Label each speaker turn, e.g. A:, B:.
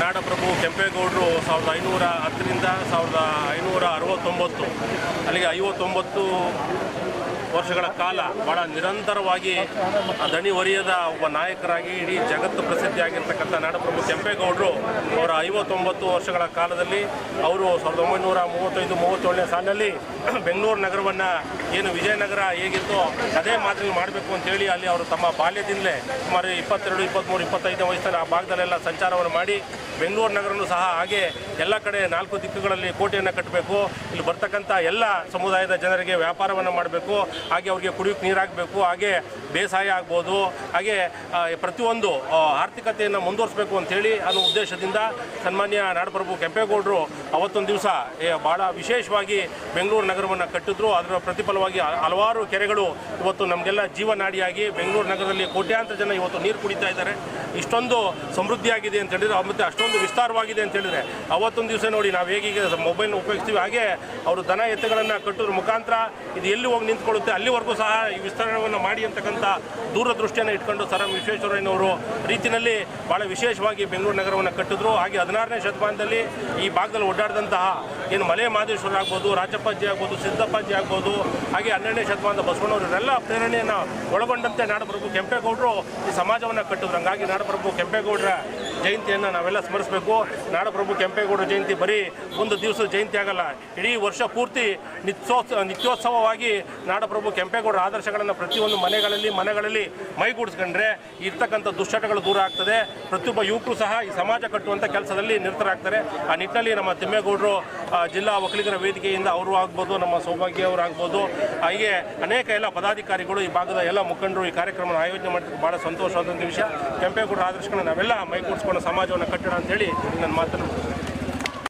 A: ನಾಡಪ್ರಭು ಕೆಂಪೇಗೌಡರು ಸಾವಿರದ ಐನೂರ ಹತ್ತರಿಂದ ಸಾವಿರದ ಐನೂರ ಅರವತ್ತೊಂಬತ್ತು. ಅಲ್ಲಿಗೆ ಐವತ್ತೊಂಬತ್ತು ವರ್ಷಗಳ ಕಾಲ ಭಾಳ ನಿರಂತರವಾಗಿ ದಣಿ ಒರಿಯದ ಒಬ್ಬ ನಾಯಕರಾಗಿ ಇಡೀ ಜಗತ್ತು ಪ್ರಸಿದ್ಧಿಯಾಗಿರ್ತಕ್ಕಂಥ ನಾಡಪ್ರಭು ಕೆಂಪೇಗೌಡರು ಅವರ ಐವತ್ತೊಂಬತ್ತು ವರ್ಷಗಳ ಕಾಲದಲ್ಲಿ ಅವರು ಸಾವಿರದ ಒಂಬೈನೂರ ಮೂವತ್ತೈದು, ಮೂವತ್ತೇಳನೇ ಸಾಲಿನಲ್ಲಿ ಬೆಂಗಳೂರು ನಗರವನ್ನು ಏನು ವಿಜಯನಗರ ಹೇಗಿತ್ತೋ ಅದೇ ಮಾದರಿ ಮಾಡಬೇಕು ಅಂತೇಳಿ ಅಲ್ಲಿ ಅವರು ತಮ್ಮ ಬಾಲ್ಯದಿಂದಲೇ ಸುಮಾರು ಇಪ್ಪತ್ತೆರಡು, ಇಪ್ಪತ್ತ್ಮೂರು, ಇಪ್ಪತ್ತೈದನೇ ವಯಸ್ಸಲ್ಲಿ ಆ ಭಾಗದಲ್ಲೆಲ್ಲ ಸಂಚಾರವನ್ನು ಮಾಡಿ ಬೆಂಗಳೂರು ನಗರನೂ ಸಹ ಹಾಗೆ ಎಲ್ಲ ಕಡೆ ನಾಲ್ಕು ದಿಕ್ಕುಗಳಲ್ಲಿ ಕೋಟೆಯನ್ನು ಕಟ್ಟಬೇಕು. ಇಲ್ಲಿ ಬರ್ತಕ್ಕಂಥ ಎಲ್ಲ ಸಮುದಾಯದ ಜನರಿಗೆ ವ್ಯಾಪಾರವನ್ನು ಮಾಡಬೇಕು. ಹಾಗೆ ಅವರಿಗೆ ಕುಡಿಯೋಕ್ಕೆ ನೀರಾಗಬೇಕು. ಹಾಗೆ ಬೇಸಾಯ ಆಗ್ಬೋದು, ಹಾಗೆ ಪ್ರತಿಯೊಂದು ಆರ್ಥಿಕತೆಯನ್ನು ಮುಂದುವರಿಸಬೇಕು ಅಂಥೇಳಿ ಅನ್ನೋ ಉದ್ದೇಶದಿಂದ ಸನ್ಮಾನ್ಯ ನಾಡಪ್ರಭು ಕೆಂಪೇಗೌಡರು ಅವತ್ತೊಂದು ದಿವಸ ಭಾಳ ವಿಶೇಷವಾಗಿ ಬೆಂಗಳೂರು ನಗರವನ್ನು ಕಟ್ಟಿದ್ರು. ಅದರ ಪ್ರತಿಫಲವಾಗಿ ಹಲವಾರು ಕೆರೆಗಳು ಇವತ್ತು ನಮಗೆಲ್ಲ ಜೀವನಾಡಿಯಾಗಿ ಬೆಂಗಳೂರು ನಗರದಲ್ಲಿ ಕೋಟ್ಯಾಂತರ ಜನ ಇವತ್ತು ನೀರು ಕುಡಿತಾ ಇದ್ದಾರೆ. ಇಷ್ಟೊಂದು ಸಮೃದ್ಧಿಯಾಗಿದೆ ಅಂತ ಹೇಳಿದರೆ, ಮತ್ತು ಅಷ್ಟೊಂದು ವಿಸ್ತಾರವಾಗಿದೆ ಅಂತ ಹೇಳಿದರೆ, ಅವತ್ತೊಂದು ದಿವಸ ನೋಡಿ ನಾವು ಹೇಗೀಗ ಮೊಬೈಲ್ನ ಉಪಯೋಗಿಸ್ತೀವಿ. ಹಾಗೆ ಅವರು ದನ ಎತ್ತುಗಳನ್ನು ಕಟ್ಟೋದ್ರ ಮುಖಾಂತರ ಇದು ಎಲ್ಲಿ ಹೋಗಿ ನಿಂತ್ಕೊಳ್ಳುತ್ತೆ, ಅಲ್ಲಿವರೆಗೂ ಸಹ ಈ ವಿಸ್ತರಣೆಯನ್ನು ಮಾಡಿ ಅಂತಕ್ಕಂಥ ದೂರದೃಷ್ಟಿಯನ್ನು ಇಟ್ಕೊಂಡು ಸರ್ ಎಂ ವಿಶ್ವೇಶ್ವರಯ್ಯನವರು ರೀತಿಯಲ್ಲಿ ಭಾಳ ವಿಶೇಷವಾಗಿ ಬೆಂಗಳೂರು ನಗರವನ್ನು ಕಟ್ಟಿದ್ರು. ಹಾಗೆ ಹದಿನಾರನೇ ಶತಮಾನದಲ್ಲಿ ಈ ಭಾಗದಲ್ಲಿ ಓಡಾಡಿದಂತಹ ಏನು ಮಲೆ ಮಹದೇಶ್ವರ ಆಗ್ಬೋದು, ರಾಜಪ್ಪಾಜಿ ಆಗ್ಬೋದು, ಸಿದ್ದಪ್ಪಾಜಿ ಆಗ್ಬೋದು, ಹಾಗೆ ಹನ್ನೆರಡನೇ ಶತಮಾನದ ಬಸವಣ್ಣವರು ಇವರೆಲ್ಲ ಪ್ರೇರಣೆಯನ್ನು ಒಳಗೊಂಡಂತೆ ನಾಡಪ್ರಭು ಕೆಂಪೇಗೌಡರು ಈ ಸಮಾಜವನ್ನು ಕಟ್ಟಿದ್ರು. ಹಂಗಾಗಿ ನಾಡಪ್ರಭು ಕೆಂಪೇಗೌಡರ ಜಯಂತಿಯನ್ನು ನಾವೆಲ್ಲ ಸ್ಮರಿಸಬೇಕು. ನಾಡಪ್ರಭು ಕೆಂಪೇಗೌಡರ ಜಯಂತಿ ಬರೀ ಒಂದು ದಿವಸದ ಜಯಂತಿ ಆಗಲ್ಲ. ಇಡೀ ವರ್ಷ ಪೂರ್ತಿ ನಿತ್ಯೋತ್ಸ ನಿತ್ಯೋತ್ಸವವಾಗಿ ನಾಡಪ್ರಭು ಕೆಂಪೇಗೌಡರ ಆದರ್ಶಗಳನ್ನು ಪ್ರತಿಯೊಂದು ಮನೆಗಳಲ್ಲಿ ಮನೆಗಳಲ್ಲಿ ಮೈಗೂಡಿಸ್ಕೊಂಡ್ರೆ ಇರ್ತಕ್ಕಂಥ ದುಶ್ಚಟಗಳು ದೂರ ಆಗ್ತದೆ. ಪ್ರತಿಯೊಬ್ಬ ಯುವಕರು ಸಹ ಈ ಸಮಾಜ ಕಟ್ಟುವಂಥ ಕೆಲಸದಲ್ಲಿ ನಿರತರಾಗ್ತಾರೆ. ಆ ನಿಟ್ಟಿನಲ್ಲಿ ನಮ್ಮ ತಿಮ್ಮೇಗೌಡರು ಜಿಲ್ಲಾ ಒಕ್ಕಲಿಗರ ವೇದಿಕೆಯಿಂದ ಅವರು ಆಗ್ಬೋದು, ನಮ್ಮ ಸೌಭಾಗ್ಯ ಅವರು ಆಗ್ಬೋದು ಹಾಗೆ ಅನೇಕ ಎಲ್ಲ ಪದಾಧಿಕಾರಿಗಳು ಈ ಭಾಗದ ಎಲ್ಲ ಮುಖಂಡರು ಈ ಕಾರ್ಯಕ್ರಮವನ್ನು ಆಯೋಜನೆ ಮಾಡಿದ್ದಕ್ಕೆ ಭಾಳ ಸಂತೋಷವಾದಂಥ ವಿಷಯ. ಕೆಂಪೇಗೌಡರ ಆದರ್ಶಗಳನ್ನು ನಾವೆಲ್ಲ ಮೈಗೂಡಿಸ್ಕೊಂಡು ಸಮಾಜವನ್ನು ಅಂತ ಹೇಳಿ ನನ್ನ ಮಾತನ್ನು